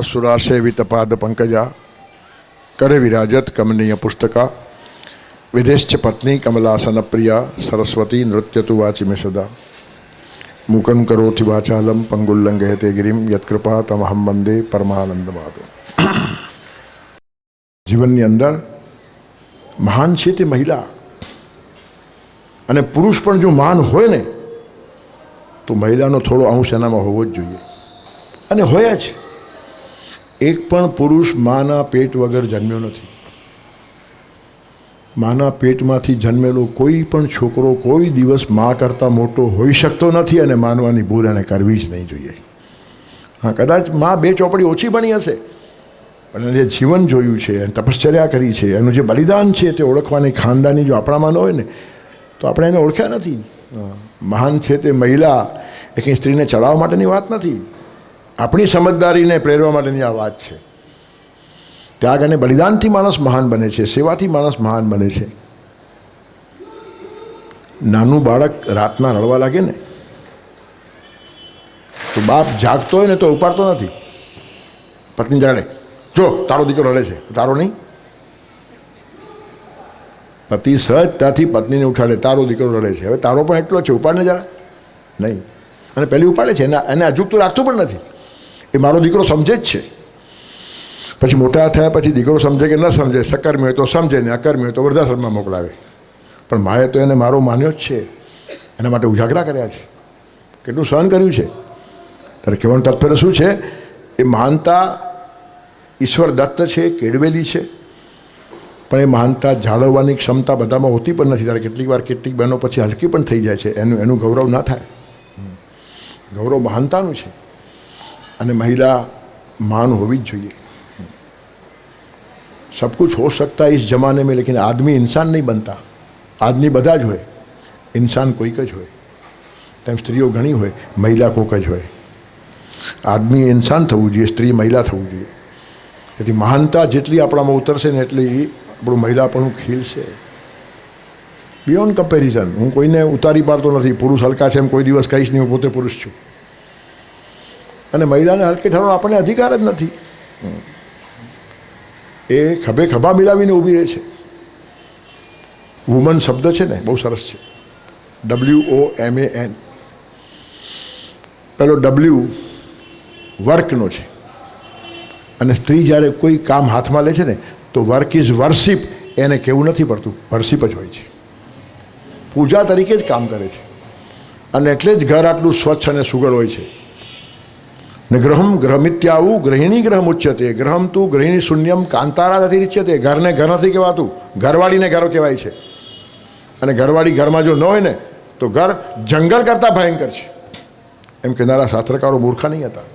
સુરા સેવિત પાદ પંકજા કરે વિરાજત કમનીય પુસ્તકા વિદેશ્ચ પત્ની કમલાસન પ્રિયા સરસ્વતી નૃત્યતુ વાચી મે સદા મૂકં કરોથી વાચાલમ પંગુલ્લંઘયતે ગિરિમ યત્કૃપા તમહમ વંદે પરમાનંદ માધવ જીવનની અંદર મહાન છે તે મહિલા અને પુરુષ પણ જો મહાન હોય ને, તો મહિલાનો થોડો અંશ એનામાં હોવો જ જોઈએ. અને હોય જ. એક પણ પુરુષ માના પેટ વગર જન્મ્યો નથી. માના પેટમાંથી જન્મેલો કોઈ પણ છોકરો કોઈ દિવસ મા કરતાં મોટો હોઈ શકતો નથી અને માનવાની ભૂલ એને કરવી જ નહીં જોઈએ. હા, કદાચ મા બે ચોપડી ઓછી બની હશે, પણ જે જીવન જોયું છે એને તપશ્ચર્યા કરી છે, એનું જે બલિદાન છે તે ઓળખવાની ખાનદાની જો આપણામાં ન હોય ને, તો આપણે એને ઓળખ્યા નથી. મહાન છે તે મહિલા એ કંઈ સ્ત્રીને ચડાવવા માટેની વાત નથી. આપણી સમજદારીને પ્રેરવા માટેની આ વાત છે. ત્યાગ અને બલિદાનથી માણસ મહાન બને છે, સેવાથી માણસ મહાન બને છે. નાનું બાળક રાતના રડવા લાગે ને, તો બાપ જાગતો હોય ને તો ઉપાડતો નથી. પત્ની જાણે, જો, તારો દીકરો રડે છે, તારો નહીં. પતિ સહજતાથી પત્નીને ઉઠાડે, તારો દીકરો રડે છે, હવે તારો પણ એટલો છે, ઉપાડને જરા. નહીં. અને પહેલી ઉપાડે છે, એના એને અજુક તો રાખતું પણ નથી. એ મારો દીકરો સમજે જ છે. પછી મોટા થયા પછી દીકરો સમજે કે ન સમજે, સકર્મી હોય તો સમજે ને અકર્મી હોય તો વૃદ્ધાશ્રમમાં મોકલાવે. પણ માએ તો એને મારો માન્યો જ છે. એના માટે ઉજાગરા કર્યા છે. કેટલું સહન કર્યું છે. ત્યારે કહેવાનું તાત્પર્ય શું છે? એ માનતા ઈશ્વર દત્ત છે, કેળવેલી છે. પણ એ માનતા જાળવવાની ક્ષમતા બધામાં હોતી પણ નથી. ત્યારે કેટલીક વાર કેટલીક બહેનો પછી હલકી પણ થઈ જાય છે. એનું એનું ગૌરવ ના થાય. ગૌરવ મહાનતાનું છે. અને મહિલા માન હોવી જ જોઈએ सब कुछ हो सकता है इस जमाने में लेकिन आदमी इंसान नहीं बनता આદમી બધા જ હોય ઇન્સાન કોઈક જ હોય તેમ સ્ત્રીઓ ઘણી હોય મહિલા કોઈક જ હોય આદમી ઇન્સાન થવું જોઈએ સ્ત્રી મહિલા થવું જોઈએ તેથી મહાનતા જેટલી આપણામાં ઉતરશે ને એટલી આપણું મહિલાપણું ખીલશે બિયોન્ડ કમ્પેરિઝન હું કોઈને ઉતારી પાડતો નથી પુરુષ હલકા છે એમ કોઈ દિવસ કહીશ નહીં હું પોતે પુરુષ છું અને મહિલાને હલકે ઠરવાનો આપણને અધિકાર જ નથી. એ ખભે ખભા મિલાવીને ઊભી રહે છે. વુમન શબ્દ છે ને, બહુ સરસ છે. ડબલ્યુ ઓ એમ એન પેલો ડબલ્યુ વર્કનો છે. અને સ્ત્રી જ્યારે કોઈ કામ હાથમાં લે છે ને, તો વર્ક ઇઝ વર્શિપ, એને કહેવું નથી પડતું. વર્શિપ જ હોય છે. પૂજા તરીકે જ કામ કરે છે. અને એટલે જ ઘર આટલું સ્વચ્છ અને સુગળ હોય છે. ને ગ્રહમ ગ્રહમિત્યાવું ગ્રહિણી ગ્રહ મુચ્યતે ગ્રહમ તું ગૃહિણી શૂન્યમ કાંતારા નથી રીચ્યતે ઘરને ઘર નથી કહેવાતું ઘરવાળીને ઘર કહેવાય છે અને ઘરવાળી ઘરમાં જો ન હોય ને તો ઘર જંગલ કરતાં ભયંકર છે એમ કહેનારા શાસ્ત્રકારો મૂર્ખા નહીં હતા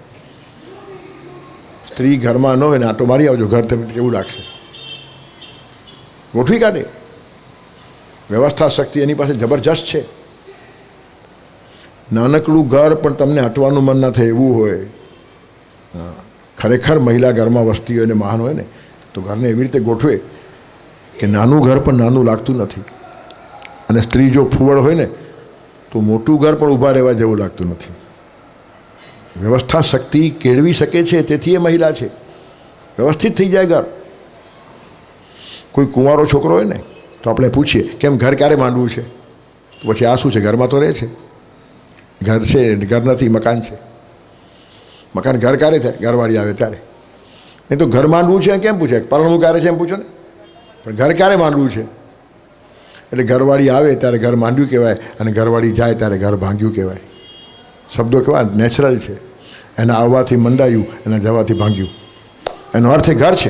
સ્ત્રી ઘરમાં ન હોય ને આટો મારી આવજો ઘર તમને કેવું લાગશે ગોઠવી કાઢે વ્યવસ્થા શક્તિ એની પાસે જબરજસ્ત છે નાનકડું ઘર પણ તમને હટવાનું મન ના થાય એવું હોય ખરેખર મહિલા ઘરમાં વસતી હોય ને મહાન હોય ને, તો ઘરને એવી રીતે ગોઠવે કે નાનું ઘર પણ નાનું લાગતું નથી. અને સ્ત્રી જો ફૂવડ હોય ને, તો મોટું ઘર પણ ઊભા રહેવા જેવું લાગતું નથી. વ્યવસ્થા શક્તિ કેળવી શકે છે, તેથી એ મહિલા છે. વ્યવસ્થિત થઈ જાય ઘર. કોઈ કુંવારો છોકરો હોય ને, તો આપણે પૂછીએ, કેમ ઘર ક્યારે માંડવું છે? તો પછી આ શું છે? ઘરમાં તો રહે છે. ઘર છે, ઘર નથી, મકાન છે. મકાન ઘર ક્યારે થાય? ઘરવાળી આવે ત્યારે. નહીં તો ઘર માંડવું છે કેમ પૂછે? પરણવું ક્યારે છે એમ પૂછો ને? પણ ઘર ક્યારે માંડવું છે? એટલે ઘરવાળી આવે ત્યારે ઘર માંડ્યું કહેવાય અને ઘરવાળી જાય ત્યારે ઘર ભાંગ્યું કહેવાય. શબ્દો કેવા? નેચરલ છે. એના આવવાથી મંડાયું, એના જવાથી ભાંગ્યું. એનો અર્થ એ ઘર છે.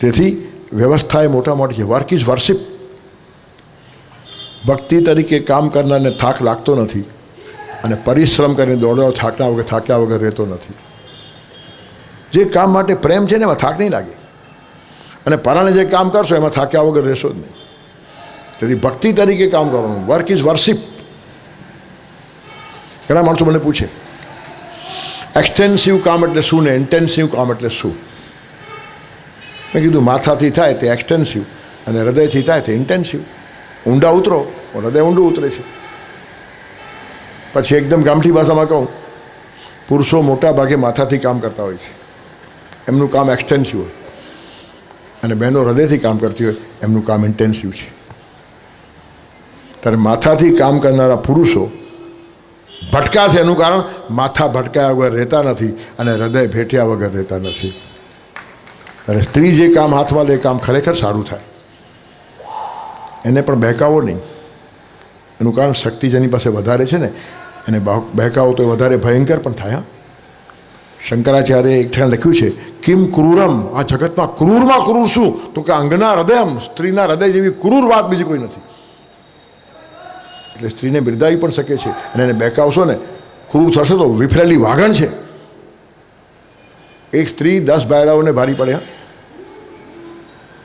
તેથી વ્યવસ્થા એ મોટા મોટી છે. વર્ક ઇઝ વર્શિપ ભક્તિ તરીકે કામ કરનારને થાક લાગતો નથી. અને પરિશ્રમ કરીને દોડો થાક્યા વગર થાક્યા વગર રહેતો નથી. જે કામ માટે પ્રેમ છે ને, એમાં થાક નહીં લાગે. અને પરાણે જે કામ કરશો, એમાં થાક્યા વગર રહેશો જ નહીં. તેથી ભક્તિ તરીકે કામ કરવાનું. વર્ક ઇઝ વર્શિપ ઘણા માણસો મને પૂછે એક્સટેન્સિવ કામ એટલે શું ને? ઇન્ટેન્સિવ કામ એટલે શું? મેં કીધું, માથાથી થાય તે એક્સટેન્સિવ અને હૃદયથી થાય તે ઇન્ટેન્સિવ ઊંડા ઉતરો હૃદય ઊંડું ઉતરે છે. પછી એકદમ ગામઠી ભાષામાં કહું, પુરુષો મોટા ભાગે માથાથી કામ કરતા હોય છે. એમનું કામ એક્સટેન્સિવ હોય. અને બહેનો હૃદયથી કામ કરતી હોય, એમનું કામ ઇન્ટેન્સિવ છે. ત્યારે માથાથી કામ કરનારા પુરુષો ભટકાશે એનું કારણ, માથા ભટકાયા વગર રહેતા નથી અને હૃદય ભેટ્યા વગર રહેતા નથી. અને સ્ત્રી જે કામ હાથમાં લે કામ ખરેખર સારું થાય. એને પણ બહેકાવો નહીં. એનું કારણ શક્તિ જેની પાસે વધારે છે ને, એને બહુ- બહેકાવો તો વધારે ભયંકર પણ થાય શંકરાચાર્ય એક ઠેણ લખ્યું છે, કિમ ક્રૂરમ? આ જગતમાં ક્રૂરમાં ક્રૂર શું તો કે અંગના હૃદયમ, સ્ત્રીના હૃદય જેવી ક્રૂર વાત બીજી કોઈ નથી. એટલે સ્ત્રીને બિરદાવી પણ શકે છે, અને એને બહેકાવશો ને, ક્રૂર થશે તો વિફરેલી વાગણ છે. એક સ્ત્રી દસ બાયડાઓને ભારી પડે, હા.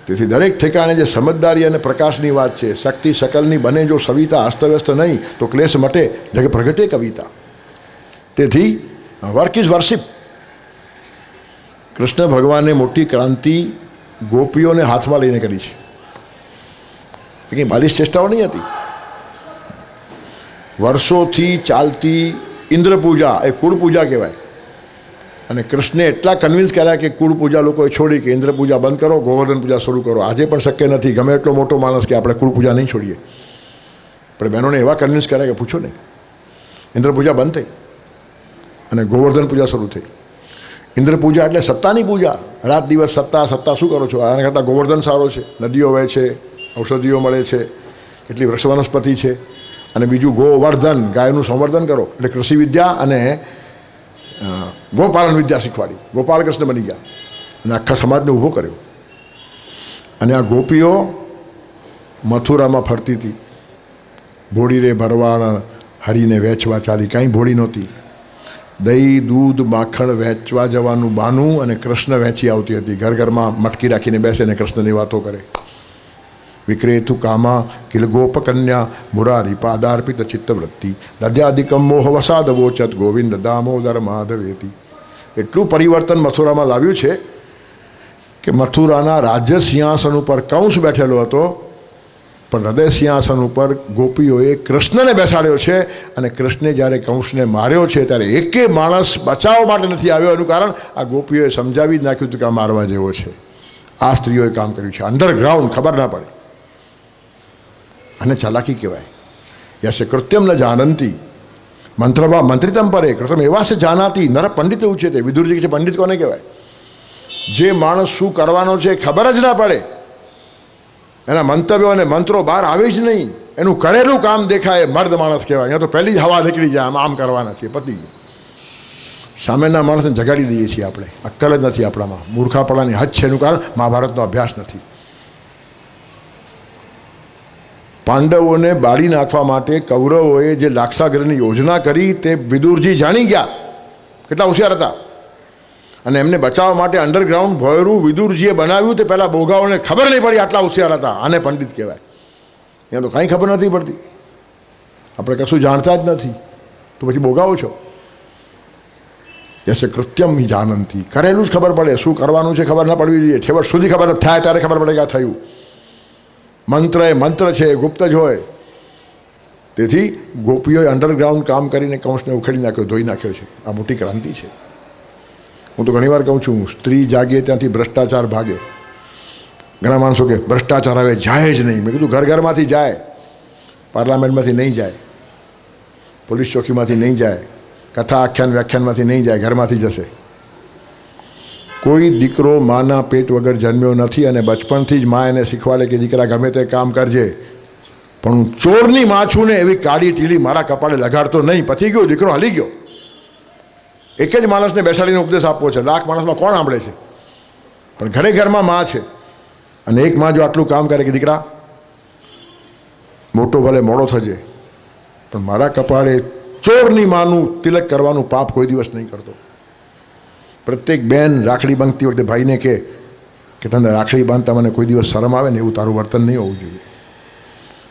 તેથી દરેક ઠેકાણે જે સમજદારી અને પ્રકાશની વાત છે, શક્તિ શકલની બને જો સવિતા અસ્તવ્યસ્ત નહીં, તો ક્લેશ મટે જગ પ્રગટે કવિતા. તેથી વર્ક ઇઝ વર્શિપ કૃષ્ણ ભગવાને મોટી ક્રાંતિ ગોપીઓને હાથમાં લઈને કરી છે. કંઈ બાલિશ ચેષ્ટાઓ નહીં હતી. વર્ષોથી ચાલતી ઇન્દ્ર પૂજા એ કુળ પૂજા કહેવાય. અને કૃષ્ણે એટલા કન્વિન્સ કર્યા કે કુળ પૂજા લોકોએ છોડી કે ઇન્દ્ર પૂજા બંધ કરો, ગોવર્ધન પૂજા શરૂ કરો. આજે પણ શક્ય નથી. ગમે એટલો મોટો માણસ કે આપણે કુળ પૂજા નહીં છોડીએ. પણ બહેનોને એવા કન્વિન્સ કર્યા કે પૂછો નહીં ઇન્દ્ર પૂજા બંધ થઈ અને ગોવર્ધન પૂજા શરૂ થઈ. ઇન્દ્ર પૂજા એટલે સત્તાની પૂજા. રાત દિવસ સત્તા સત્તા શું કરો છો? આના કરતાં ગોવર્ધન સારો છે. નદીઓ વહે છે, ઔષધિઓ મળે છે એટલી વૃક્ષ વનસ્પતિ છે. અને બીજું ગોવર્ધન, ગાયનું સંવર્ધન કરો. એટલે કૃષિ વિદ્યા અને ગોપાલન વિદ્યા શીખવાડી. ગોપાલ કૃષ્ણ બની ગયા. અને આખા સમાજને ઊભો કર્યો. અને આ ગોપીઓ મથુરામાં ફરતી હતી. ભોળી રે ભરવાણ હરીને વેચવા ચાલી. કાંઈ ભોળી નહોતી. દહીં, દૂધ, માખણ વેચવા જવાનું બાનું અને કૃષ્ણ વેચી આવતી હતી. ઘર ઘરમાં મટકી રાખીને બેસે અને કૃષ્ણની વાતો કરે. વિક્રેતુ કામા કિલ ગોપકન્યા મુરારી પાદાર્પિત ચિત્તવૃત્તિ દદ્યાદિકમ મોહ વસાદવોચત ગોવિંદ દામોદર માધવેતી એટલું પરિવર્તન મથુરામાં લાવ્યું છે કે મથુરાના રાજ્ય સિંહાસન ઉપર કંસ બેઠેલો હતો, પણ હૃદય સિંહાસન ઉપર ગોપીઓએ કૃષ્ણને બેસાડ્યો છે અને કૃષ્ણે જ્યારે કંસને માર્યો છે ત્યારે એકે માણસ બચાવવા માટે નથી આવ્યો એનું કારણ આ ગોપીઓએ સમજાવી જ નાખ્યું હતું કે આ મારવા જેવો છે. આ સ્ત્રીઓએ કામ કર્યું છે. અંડરગ્રાઉન્ડ ખબર ના પડે. અને ચાલાકી કહેવાય. યશ કૃત્યમ ન જાનંતી. મંત્રવા મંત્રિતમ પરે. કૃતમ એવા છે જાનાતી. નર પંડિત ઉચ્ચે તે વિદુરજી છે, પંડિત કોને કહેવાય? જે માણસ શું કરવાનો છે ખબર જ ના પડે. એના મંતવ્યો અને મંત્રો બહાર આવે જ નહીં. એનું કરેલું કામ દેખાય મર્દ માણસ કહેવાય. અહીંયા તો પહેલી જ હવા નીકળી જાય, આમ આમ કરવાના છે પતિ સામેના માણસને જગાડી દઈએ છીએ આપણે. અક્કલ જ નથી આપણામાં. મૂર્ખાપણાની હદ છે એનું કારણ. મહાભારતનો અભ્યાસ નથી. પાંડવોને બાળી નાખવા માટે કૌરવોએ જે લાક્ષાગ્રહની યોજના કરી તે વિદુરજી જાણી ગયા. કેટલા હોશિયાર હતા. અને એમને બચાવવા માટે અંડરગ્રાઉન્ડ ભોયરું વિદુરજીએ બનાવ્યું તે પહેલાં બોગાઓને ખબર નહીં પડી આટલા હોશિયાર હતા. આને પંડિત કહેવાય. અહીંયા તો કાંઈ ખબર નથી પડતી. આપણે કશું જાણતા જ નથી. તો પછી બોગાવો છો. જશે કૃત્યમ જાનંતી. કરેલું જ ખબર પડે. શું કરવાનું છે ખબર ન પડવી જોઈએ. છેવટ સુધી ખબર થાય ત્યારે ખબર પડે કે આ થયું. મંત્ર એ મંત્ર છે, એ ગુપ્ત જ હોય. તેથી ગોપીઓએ અંડરગ્રાઉન્ડ કામ કરીને કંસને ઉખેડી નાખ્યો, ધોઈ નાખ્યો છે. આ મોટી ક્રાંતિ છે. હું તો ઘણીવાર કહું છું, સ્ત્રી જાગે ત્યાંથી ભ્રષ્ટાચાર ભાગે. ઘણા માણસો કે ભ્રષ્ટાચાર હવે જાય જ નહીં. મેં કીધું ઘર ઘરમાંથી જાય. પાર્લામેન્ટમાંથી નહીં જાય. પોલીસ ચોકીમાંથી નહીં જાય. કથા, આખ્યાન, વ્યાખ્યાનમાંથી નહીં જાય. ઘરમાંથી જશે. કોઈ દીકરો માના પેટ વગર જન્મ્યો નથી અને બચપણથી જ મા એને શીખવાડે કે દીકરા ગમે તે કામ કરજે. પણ હું ચોરની માં છું ને એવી કાળી ટીલી મારા કપાળે લગાડતો નહીં. પતી ગયો, દીકરો હલી ગયો. એક જ માણસને બેસાડીને ઉપદેશ આપવો છે. લાખ માણસમાં કોણ સાંભળે છે? પણ ઘરે ઘરમાં માં છે. અને એક માં જો આટલું કામ કરે કે દીકરા, મોટો ભલે મોડો થજે, પણ મારા કપાળે ચોરની માનું તિલક કરવાનું પાપ કોઈ દિવસ નહીં કરતો. પ્રત્યેક બેન રાખડી બાંધતી વખતે ભાઈને કહે કે તને રાખડી બાંધતા મને કોઈ દિવસ શરમ આવે ને એવું તારું વર્તન નહીં હોવું જોઈએ.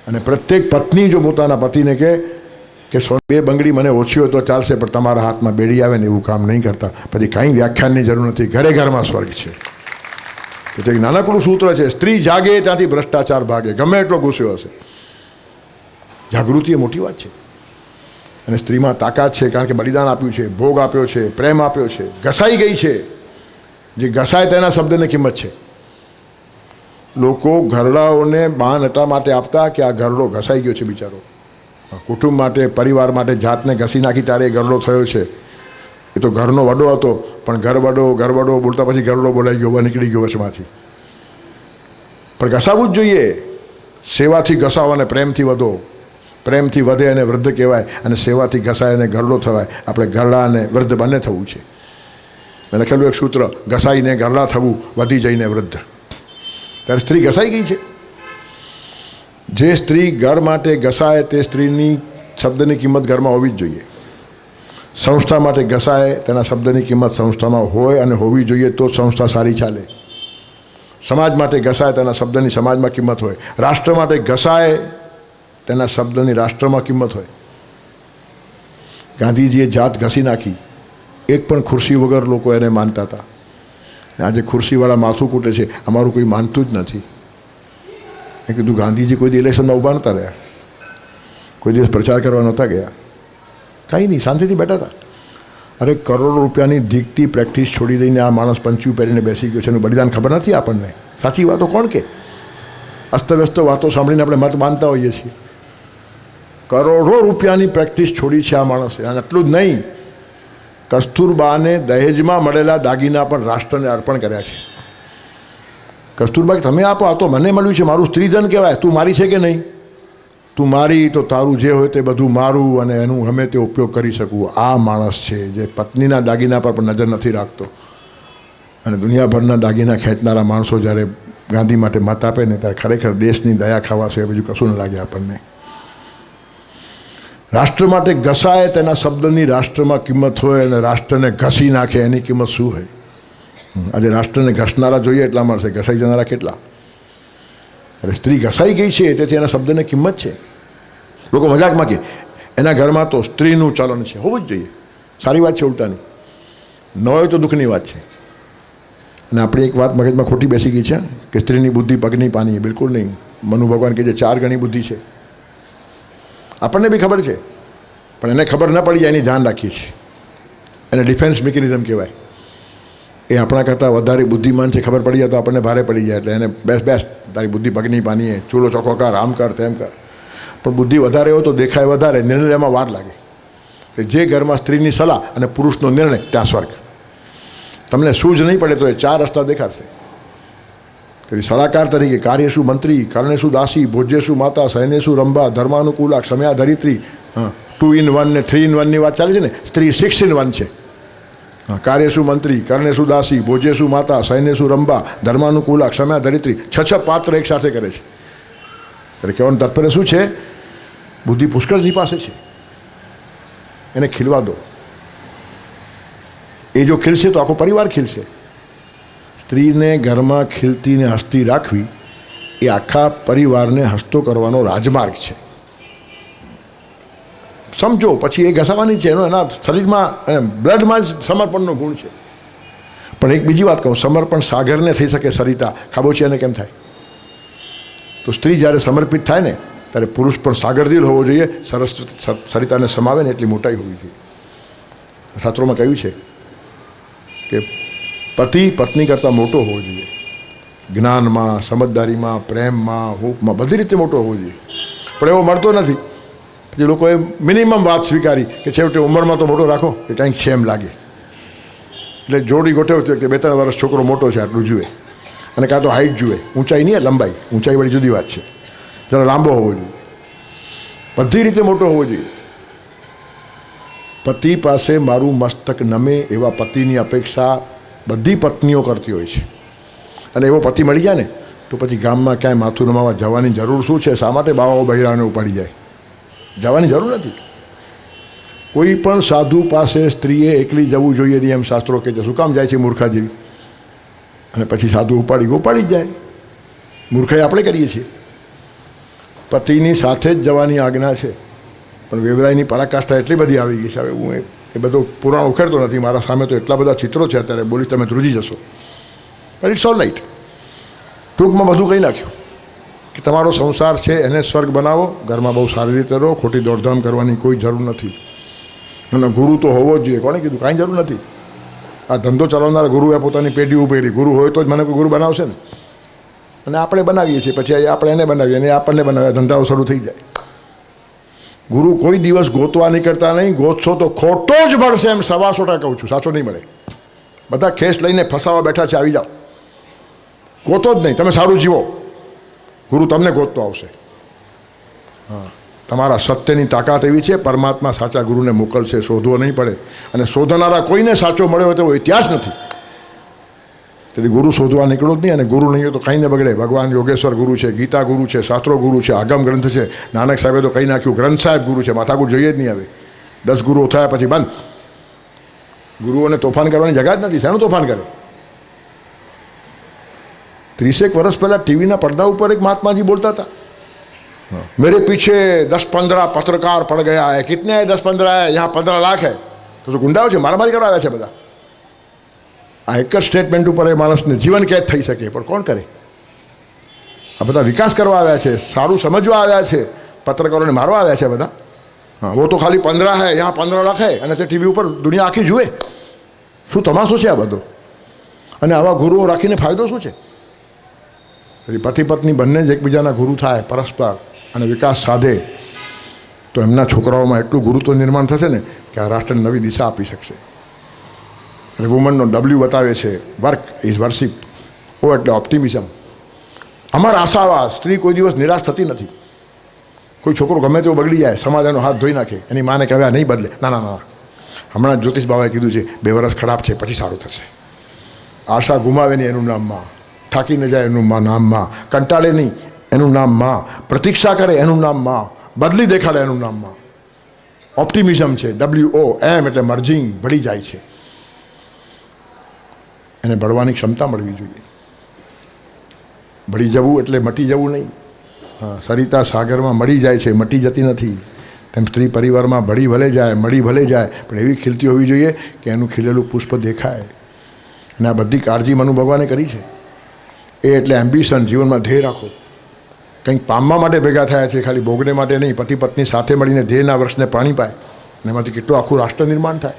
અને પ્રત્યેક પત્ની જો પોતાના પતિને કહે કે બે બંગડી મને ઓછી હોય તો ચાલશે, પણ તમારા હાથમાં બેડી આવે ને એવું કામ નહીં કરતા. પછી કાંઈ વ્યાખ્યાનની જરૂર નથી. ઘરે ઘરમાં સ્વર્ગ છે. એટલે એક નાનકડું સૂત્ર છે, સ્ત્રી જાગે ત્યાંથી ભ્રષ્ટાચાર ભાગે. ગમે એટલો ગુસ્સો હશે. જાગૃતિ એ મોટી વાત છે. અને સ્ત્રીમાં તાકાત છે, કારણ કે બલિદાન આપ્યું છે, ભોગ આપ્યો છે, પ્રેમ આપ્યો છે, ઘસાઈ ગઈ છે. જે ઘસાય તેના શબ્દની કિંમત છે. લોકો ઘરડાઓને બાન એટલા માટે આપતા કે આ ઘરડો ઘસાઈ ગયો છે બિચારો. કુટુંબ માટે, પરિવાર માટે જાતને ઘસી નાખી ત્યારે ઘરડો થયો છે. એ તો ઘરનો વડો હતો, પણ ઘરવડો ઘરવડો બોલતા પછી ગરડો બોલાઈ ગયો નીકળી ગયો વચમાંથી. પણ ઘસાવવું જ જોઈએ. સેવાથી ઘસાવો અને પ્રેમથી વધો. પ્રેમથી વધે અને વૃદ્ધ કહેવાય અને સેવાથી ઘસાય અને ગરડો થવાય. આપણે ગરડા અને વૃદ્ધ બંને થવું છે. મેં લખેલું એક સૂત્ર, ઘસાઈને ગરડા થવું, વધી જઈને વૃદ્ધ. ત્યારે સ્ત્રી ઘસાઈ ગઈ છે. જે સ્ત્રી ઘર માટે ઘસાય તે સ્ત્રીની શબ્દની કિંમત ઘરમાં હોવી જ જોઈએ. સંસ્થા માટે ઘસાય તેના શબ્દની કિંમત સંસ્થામાં હોય અને હોવી જોઈએ તો સંસ્થા સારી ચાલે. સમાજ માટે ઘસાય તેના શબ્દની સમાજમાં કિંમત હોય. રાષ્ટ્ર માટે ઘસાય તેના શબ્દની રાષ્ટ્રમાં કિંમત હોય. ગાંધીજીએ જાત ઘસી નાખી. એક પણ ખુરશી વગર લોકો એને માનતા હતા. આજે ખુરશીવાળા માથું કૂટે છે. અમારું કોઈ માનતું જ નથી. મેં કીધું, ગાંધીજી કોઈ ઇલેક્શનમાં ઊભા નહોતા રહ્યા. કોઈ દિવસ પ્રચાર કરવા નહોતા ગયા. કાંઈ નહીં, શાંતિથી બેઠા હતા. અરે, કરોડો રૂપિયાની દીકતી પ્રેક્ટિસ છોડી દઈને આ માણસ પંચ્યું પહેરીને બેસી ગયો છે એનું બલિદાન ખબર નથી આપણને. સાચી વાતો કોણ કે? અસ્તવ્યસ્ત વાતો સાંભળીને આપણે મત માનતા હોઈએ છીએ. કરોડો રૂપિયાની પ્રેક્ટિસ છોડી છે આ માણસે. અને એટલું જ નહીં, કસ્તુરબાને દહેજમાં મળેલા દાગીના પણ રાષ્ટ્રને અર્પણ કર્યા છે. કસ્તુરબા તમે આપો, આ તો મને મળ્યું છે, મારું સ્ત્રીધન કહેવાય. તું મારી છે કે નહીં? તું મારી તો તારું જે હોય તે બધું મારું અને એનું ગમે તે ઉપયોગ કરી શકું. આ માણસ છે જે પત્નીના દાગીના પર પણ નજર નથી રાખતો. અને દુનિયાભરના દાગીના ખેંચનારા માણસો જ્યારે ગાંધી માટે મત આપે ને ત્યારે ખરેખર દેશની દયા ખાવા છે બીજું કશું ન લાગે આપણને. રાષ્ટ્ર માટે ઘસાય તેના શબ્દની રાષ્ટ્રમાં કિંમત હોય અને રાષ્ટ્રને ઘસી નાખે એની કિંમત શું હોય? આજે રાષ્ટ્રને ઘસનારા જોઈએ એટલા મળશે ઘસાઈ જનારા કેટલા? અરે સ્ત્રી ઘસાઈ ગઈ છે, તેથી એના શબ્દને કિંમત છે. લોકો મજાકમાં કે એના ઘરમાં તો સ્ત્રીનું ચલન છે. હોવું જ જોઈએ. સારી વાત છે ઉલટાની. ન હોય તો દુઃખની વાત છે. અને આપણી એક વાત મગજમાં ખોટી બેસી ગઈ છે, કે સ્ત્રીની બુદ્ધિ પગની પાની બિલકુલ નહીં. મનુ ભગવાન કે જે ચાર ગણી બુદ્ધિ છે. આપણને બી ખબર છે. પણ એને ખબર ન પડી જાય એની ધ્યાન રાખીએ છીએ. એને ડિફેન્સ મિકેનિઝમ કહેવાય. એ આપણા કરતાં વધારે બુદ્ધિમાન છે, ખબર પડી જાય તો આપણને ભારે પડી જાય. એટલે એને બેસ્ટ બેસ્ટ તારી બુદ્ધિ પગની પાનીએ. ચૂલો ચોખ્ખો કર, આમ કર, તેમ કર. પણ બુદ્ધિ વધારે હોય તો દેખાય વધારે, નિર્ણય લેવામાં વાર લાગે. કે જે ઘરમાં સ્ત્રીની સલાહ અને પુરુષનો નિર્ણય, ત્યાં સ્વર્ગ. તમને સૂઝ નહીં પડે તો એ ચાર રસ્તા દેખાડશે. તેથી સલાહકાર તરીકે કાર્યશુ મંત્રી કર્ણેશુ દાસી ભોજ્યશુ માતા સૈન્યશુ રંભા, ધર્માનુકૂલા, ક્ષમ્યા ધરિત્રી, હા ટુ ઇન વન ને થ્રી ઇન વનની વાત ચાલે છે ને, સ્ત્રી સિક્સ ઇન વન છે. હા કાર્યશુ મંત્રી કર્ણેશુ દાસી ભોજ્યશુ માતા સૈન્યશુ રંભા, ધર્માનુકૂલા, ક્ષમ્યા ધરિત્રી, છ છ પાત્ર એક સાથે કરે છે. એટલે કહેવાનું તાત્પર્ય શું છે? બુદ્ધિ પુષ્કળની પાસે છે. એને ખીલવા દો. એ જો ખીલશે તો આખો પરિવાર ખીલશે. સ્ત્રીને ઘરમાં ખીલતી ને હસતી રાખવી એ આખા પરિવારને હસતો કરવાનો રાજમાર્ગ છે. સમજો, પછી એ ઘસાવાની છે, એનો એના શરીરમાં બ્લડમાં જ સમર્પણનો ગુણ છે. પણ એક બીજી વાત કહું, સમર્પણ સાગરને થઈ શકે સરિતા, ખાબોચિયાને કેમ થાય? તો સ્ત્રી જ્યારે સમર્પિત થાય ને, ત્યારે પુરુષ પણ સાગરદીલ હોવો જોઈએ, સરસ સરિતાને સમાવે ને એટલી મોટાઈ હોવી જોઈએ. શાસ્ત્રોમાં કહ્યું છે કે પતિ પત્ની કરતાં મોટો હોવો જોઈએ. જ્ઞાનમાં, સમજદારીમાં, પ્રેમમાં, હૂપમાં બધી રીતે મોટો હોવો જોઈએ. પણ એવો મળતો નથી. જે લોકોએ મિનિમમ વાત સ્વીકારી કે છેવટે ઉંમરમાં તો મોટો રાખો કે કંઈક છે એમ લાગે. એટલે જોડી ગોઠવતી કે બે ત્રણ વર્ષ છોકરો મોટો છે, આટલું જુએ. અને કાં તો હાઇટ જુએ. ઊંચાઈ નહીં લંબાઈ. ઊંચાઈ વળી જુદી વાત છે. જરા લાંબો હોવો જોઈએ. બધી રીતે મોટો હોવો જોઈએ. પતિ પાસે મારું મસ્તક નમે એવા પતિની અપેક્ષા બધી પત્નીઓ કરતી હોય છે. અને એવો પતિ મળી જાય ને, તો પછી ગામમાં ક્યાંય માથું નમાવા જવાની જરૂર શું છે? શા માટે બાવાઓ બહેરાને ઉપાડી જાય? જવાની જરૂર નથી. કોઈ પણ સાધુ પાસે સ્ત્રીએ એકલી જવું જોઈએ નહીં એમ શાસ્ત્રો કે શું કામ જાય છે મૂર્ખા જેવી? અને પછી સાધુ ઉપાડી ઉપાડી જ જાય. મૂર્ખાઈ આપણે કરીએ છીએ. પતિની સાથે જ જવાની આજ્ઞા છે. પણ વેવરાઈની પરાકાષ્ઠા એટલી બધી આવી ગઈ છે. હવે હું એ એ બધો પુરાણ ઉખેડતો નથી, મારા સામે તો એટલા બધા ચિત્રો છે અત્યારે, બોલીશ તમે ધ્રુજી જશો. પણ ઇટ્સ ઓલ રાઈટ ટૂંકમાં બધું કહી નાખ્યું. કે તમારો સંસાર છે, એને સ્વર્ગ બનાવો, ઘરમાં બહુ સારી રીતે રહો, ખોટી દોડધામ કરવાની કોઈ જરૂર નથી. અને ગુરુ તો હોવો જ જોઈએ. કોણે કીધું? કાંઈ જરૂર નથી. આ ધંધો ચલાવનારા ગુરુએ પોતાની પેઢી ઉભેરી ગુરુ હોય તો જ મને કોઈ ગુરુ બનાવશે ને? અને આપણે બનાવીએ છીએ. પછી આપણે એને બનાવીએ અને આપણને બનાવ્યા ધંધાઓ શરૂ થઈ જાય. ગુરુ કોઈ દિવસ ગોતવા નીકળતા નહીં. ગોતશો તો ખોટો જ મળશે એમ સવાસો ટકા કહું છું. સાચો નહીં મળે. બધા ખેસ લઈને ફસાવા બેઠા છે, આવી જાઓ. ગોતો જ નહીં. તમે સારું જીવો. ગુરુ તમને ગોતતો આવશે. હા. તમારા સત્યની તાકાત એવી છે, પરમાત્મા સાચા ગુરુને મોકલશે, શોધવો નહીં પડે. અને શોધનારા કોઈને સાચો મળ્યો હોય તેવો ઇતિહાસ નથી. તેથી ગુરુ શોધવા નીકળો જ નહીં અને ગુરુ નહીં હોય તો કંઈ ન બગડે ભગવાન યોગેશ્વર ગુરુ છે ગીતા ગુરુ છે શાસ્ત્રો ગુરુ છે આગમ ગ્રંથ છે નાનક સાહેબે તો કહી નાખ્યું ગ્રંથ સાહેબ ગુરુ છે માથાકૂટ જોઈએ જ નહીં આવે દસ ગુરુઓ થયા પછી બંધ ગુરુઓને તોફાન કરવાની જગા જ નથી શેનું તોફાન કરે ત્રીસેક વર્ષ પહેલાં ટીવીના પડદા ઉપર એક મહાત્માજી બોલતા હતા मेरे पीछे दस पंद्रह पत्रकार पड़ गया है कितने हैं दस पंद्रह है यहाँ पंद्रह लाख है તો તો ગુંડાઓ છે મારામારી કરવા આવ્યા છે બધા આ એક જ સ્ટેટમેન્ટ ઉપર એ માણસને જીવન કેદ થઈ શકે, પણ કોણ કરે? આ બધા વિકાસ કરવા આવ્યા છે, સારું સમજવા આવ્યા છે, પત્રકારોને મારવા આવ્યા છે બધા. હા, વો તો ખાલી પંદર હે, યા પંદર લાખ હે, અને તે ટીવી ઉપર દુનિયા આખી જુએ. શું તમાશો છે આ બધો? અને આવા ગુરુઓ રાખીને ફાયદો શું છે? પછી પતિ પત્ની બંને જ એકબીજાના ગુરુ થાય, પરસ્પર, અને વિકાસ સાધે, તો એમના છોકરાઓમાં એટલું ગુરુત્વ નિર્માણ થશે ને કે આ રાષ્ટ્રને નવી દિશા આપી શકશે. એટલે વુમનનો ડબલ્યુ બતાવે છે વર્ક ઇઝ વર્શિપ ઓ, એટલે ઓપ્ટિમિઝમ અમારા આશાવાદ, સ્ત્રી કોઈ દિવસ નિરાશ થતી નથી. કોઈ છોકરો ગમે તેવો બગડી જાય, સમાજ હાથ ધોઈ નાખે, એની માને કહેવાય નહીં બદલે. ના ના ના. હમણાં જ્યોતિષ બાબાએ કીધું છે, બે વર્ષ ખરાબ છે, પછી સારું થશે. આશા ગુમાવે નહીં એનું નામમાં થાકી ન જાય એનું માં નામ કંટાળે નહીં એનું નામમાં પ્રતીક્ષા કરે એનું નામમાં બદલી દેખાડે એનું નામમાં ઓપ્ટિમિઝમ છે ડબલ્યુ ઓ એમ એટલે મર્જિંગ ભળી જાય છે. એને ભળવાની ક્ષમતા મળવી જોઈએ. ભળી જવું એટલે મટી જવું નહીં. સરિતા સાગરમાં મળી જાય છે, મટી જતી નથી. તેમ સ્ત્રી પરિવારમાં ભળી ભલે જાય, મળી ભલે જાય, પણ એવી ખીલતી હોવી જોઈએ કે એનું ખીલેલું પુષ્પ દેખાય. અને આ બધી કાળજી મનુ ભગવાને કરી છે. એ એટલે એમ્બિશન જીવનમાં ધ્યેય રાખો. કંઈક પામવા માટે ભેગા થયા છે, ખાલી ભોગને માટે નહીં, પતિ પત્ની સાથે મળીને ધ્યેયના વર્ષને પાણી પાય. અને એમાંથી કેટલું આખું રાષ્ટ્ર નિર્માણ થાય.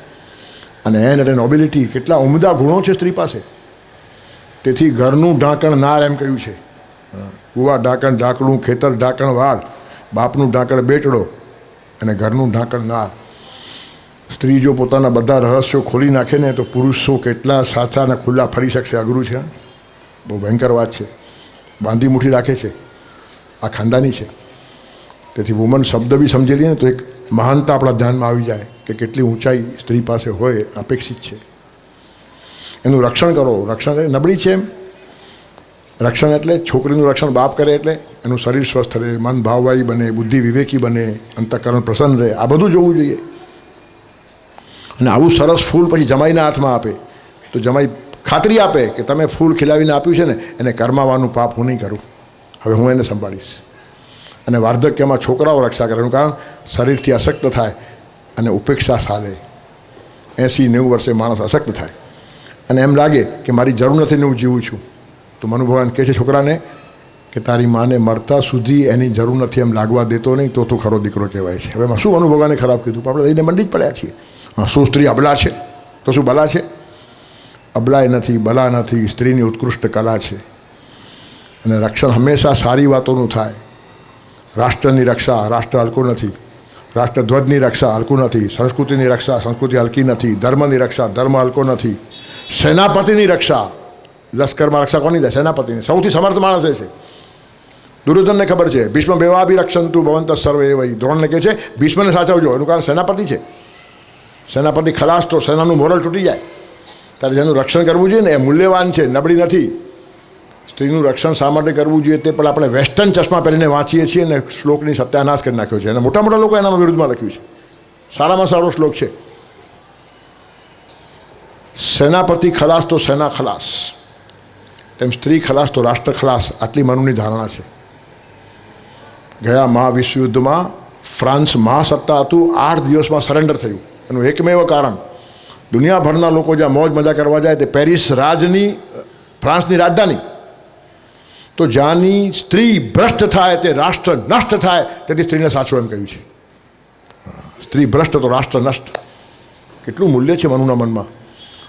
અને એન એટલે નોબિલિટી કેટલા ઉમદા ગુણો છે સ્ત્રી પાસે. તેથી ઘરનું ઢાંકણ નાર એમ કહ્યું છે. કુવા ઢાંકણ ઢાંકણું, ખેતર ઢાંકણ વાળ, બાપનું ઢાંકણ બેટડો અને ઘરનું ઢાંકણ નાર. સ્ત્રી જો પોતાના બધા રહસ્યો ખોલી નાખે ને તો પુરુષો કેટલા સાચા અને ખુલ્લા ફરી શકશે, અઘરું છે બહુ ભયંકર વાત છે. બાંધી મુઠ્ઠી રાખે છે. આ ખાનદાની છે. તેથી વુમન શબ્દ બી સમજી લઈએ ને તો એક મહાનતા આપણા ધ્યાનમાં આવી જાય. કે કેટલી ઊંચાઈ સ્ત્રી પાસે હોય, અપેક્ષિત છે. એનું રક્ષણ કરો. રક્ષણ એ નબળી છે એમ. રક્ષણ એટલે છોકરીનું રક્ષણ બાપ કરે એટલે એનું શરીર સ્વસ્થ રહે, મન ભાવવાહી બને, બુદ્ધિ વિવેકી બને, અંતઃકરણ પ્રસન્ન રહે. આ બધું જોવું જોઈએ. અને આવું સરસ ફૂલ પછી જમાઈના હાથમાં આપે. તો જમાઈ ખાતરી આપે કે તમે ફૂલ ખીલાવીને આપ્યું છે ને, એને કરમાવાનું પાપ હું નહીં કરું. હવે હું એને સંભાળીશ. અને વાર્ધક્યમાં છોકરાઓ રક્ષા કરે. એનું કારણ શરીરથી અશક્ત થાય. અને ઉપેક્ષા સાલે એંસી નેવું વર્ષે માણસ અશક્ત થાય. અને એમ લાગે કે મારી જરૂર નથી ને હું જીવું છું. તો મનુ ભગવાન કહે છે, છોકરાને, કે તારી માને મરતા સુધી એની જરૂર નથી, એમ લાગવા દેતો નહીં, તો તું ખરો દીકરો કહેવાય છે. હવે શું મનુ ભગવાને ખરાબ કીધું? પણ આપણે એને મંડી જ પડ્યા છીએ. હા, શું સ્ત્રી અબલા છે? તો શું બલા છે? અબલાય નથી, બલા નથી, સ્ત્રીની ઉત્કૃષ્ટ કલા છે. અને રક્ષણ હંમેશા સારી વાતોનું થાય. રાષ્ટ્રની રક્ષા, રાષ્ટ્ર હલકું નથી. રાષ્ટ્રધ્વજની રક્ષા હલકું નથી, સંસ્કૃતિની રક્ષા, સંસ્કૃતિ હલકી નથી, ધર્મની રક્ષા, ધર્મ હલકો નથી. સેનાપતિની રક્ષા, લશ્કરમાં રક્ષા કોની થાય? સેનાપતિની. સૌથી સમર્થ માણસ એ છે. દુર્યોધનને ખબર છે, ભીષ્મ બેવાભી રક્ષંતુ ભવંત સર્વે વહી દ્રોણને કહે છે, ભીષ્મને સાચવજો, એનું કારણ સેનાપતિ છે. સેનાપતિ ખલાસ તો સેનાનું મોરલ તૂટી જાય. ત્યારે જેનું રક્ષણ કરવું જોઈએ ને, એ મૂલ્યવાન છે, નબળી નથી. સ્ત્રીનું રક્ષણ શા માટે કરવું જોઈએ તે પણ આપણે વેસ્ટર્ન ચશ્મા પહેરીને વાંચીએ છીએ અને શ્લોકની સત્યાનાશ કરી નાખ્યો છે. અને મોટા મોટા લોકો એના વિરુદ્ધમાં લખ્યું છે. સારામાં સારો શ્લોક છે. સેનાપતિ ખલાસ તો સેના ખલાસ. તેમ સ્ત્રી ખલાસ તો રાષ્ટ્ર ખલાસ. આટલી મનુની ધારણા છે. ગયા મહાવિશ્વયુદ્ધમાં ફ્રાન્સ મહાસત્તા હતું. આઠ દિવસમાં સરેન્ડર થયું. એનું એકમેવ કારણ, દુનિયાભરના લોકો જ્યાં મોજ મજા કરવા જાય તે પેરિસ રાજની ફ્રાન્સની રાજધાની. તો જ્યાંની સ્ત્રી ભ્રષ્ટ થાય તે રાષ્ટ્ર નષ્ટ થાય તેથી સ્ત્રીને સાચું એમ કહ્યું છે. સ્ત્રી ભ્રષ્ટ તો રાષ્ટ્ર નષ્ટ. કેટલું મૂલ્ય છે મનુના મનમાં.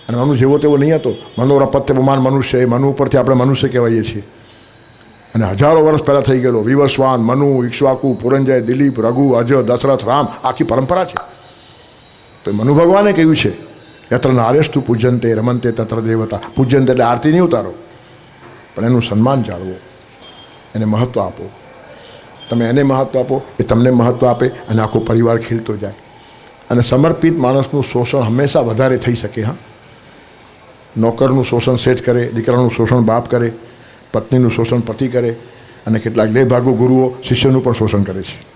અને મનુ જેવો તેવો નહીં હતો. મનોરા પત્યપમાન મનુષ્ય એ મનુ ઉપરથી આપણે મનુષ્ય કહેવાઈએ છીએ. અને હજારો વર્ષ પહેલાં થઈ ગયેલો. વિવસ્વાન, મનુ ઈક્ષ્વાકુ પુરંજય, દિલીપ, રઘુ, અજય, દશરથ, રામ આખી પરંપરા છે. તો મનુ ભગવાને કહ્યું છે, યત્ર નારેસ્તુ પૂજ્યંતે રમંતે તત્ર દેવતા. પૂજન એટલે આરતી નહીં ઉતારો. પણ એનું સન્માન જાળવો. એને મહત્ત્વ આપો. તમે એને મહત્ત્વ આપો, એ તમને મહત્ત્વ આપે અને આખો પરિવાર ખીલતો જાય. અને સમર્પિત માણસનું શોષણ હંમેશા વધારે થઈ શકે, હા. નોકરનું શોષણ શેઠ કરે, દીકરાનું શોષણ બાપ કરે, પત્નીનું શોષણ પતિ કરે અને કેટલાક લેભાગુ ગુરુઓ શિષ્યનું પણ શોષણ કરે છે.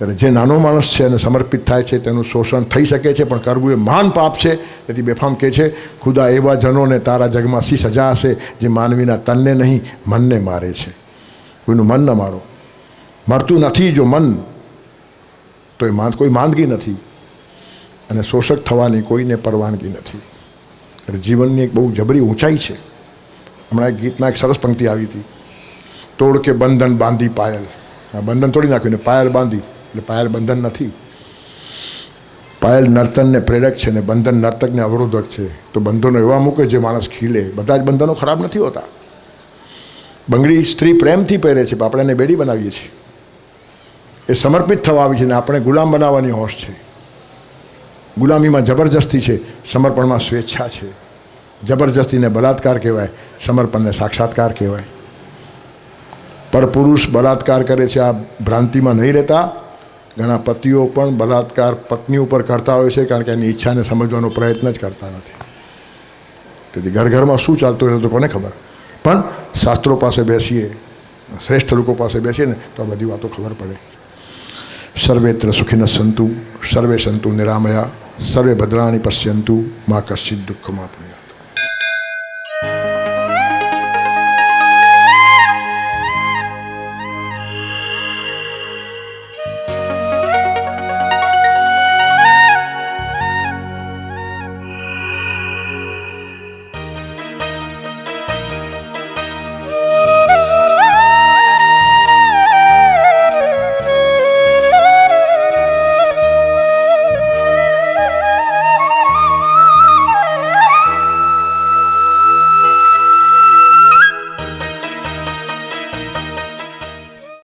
ત્યારે જે નાનો માણસ છે અને સમર્પિત થાય છે, તેનું શોષણ થઈ શકે છે, પણ કરવું એ મહાન પાપ છે. તેથી બેફામ કહે છે, ખુદા એવા જનોને તારા જગમાં શી સજા હશે, જે માનવીના તનને નહીં, મનને મારે છે. કોઈનું મન ન મારો. મરતું નથી જો મન, તો એ માન, કોઈ માંદગી નથી. અને શોષક થવાની કોઈને પરવાનગી નથી. એટલે જીવનની એક બહુ જબરી ઊંચાઈ છે. હમણાં એક ગીતમાં એક સરસ પંક્તિ આવી હતી. તોડ કે બંધન બાંધી પાયલ. આ બંધન તોડી નાખ્યું ને, પાયલ બાંધી. એટલે પાયલ બંધન નથી. પાયલ નર્તનને પ્રેરક છે ને બંધન નર્તકને અવરોધક છે. તો બંધનો એવા મૂકે જે માણસ ખીલે. બધા જ બંધનો ખરાબ નથી હોતા. બંગડી સ્ત્રી પ્રેમથી પહેરે છે આપણે એને બેડી બનાવીએ છીએ. એ સમર્પિત થવા આવી છે ને આપણે ગુલામ બનાવવાની હોશ છે. ગુલામીમાં જબરજસ્તી છે, સમર્પણમાં સ્વેચ્છા છે. જબરજસ્તીને બલાત્કાર કહેવાય, સમર્પણને સાક્ષાત્કાર કહેવાય. પર પુરુષ બલાત્કાર કરે છે, આ ભ્રાંતિમાં નહીં રહેતા. ઘણા પતિઓ પણ બલાત્કાર પત્ની ઉપર કરતા હોય છે કારણ કે એની ઈચ્છાને સમજવાનો પ્રયત્ન જ કરતા નથી. તેથી ઘર ઘરમાં શું ચાલતું હોય તો કોને ખબર? પણ શાસ્ત્રો પાસે બેસીએ, શ્રેષ્ઠ લોકો પાસે બેસીએ ને તો આ બધી વાતો ખબર પડે. સર્વેત્ર સુખીન સંતુ, સર્વે સંતુ નિરામયા, સર્વે ભદ્રાણી પશ્યંતુ, મા કશ્ચિત દુઃખમાં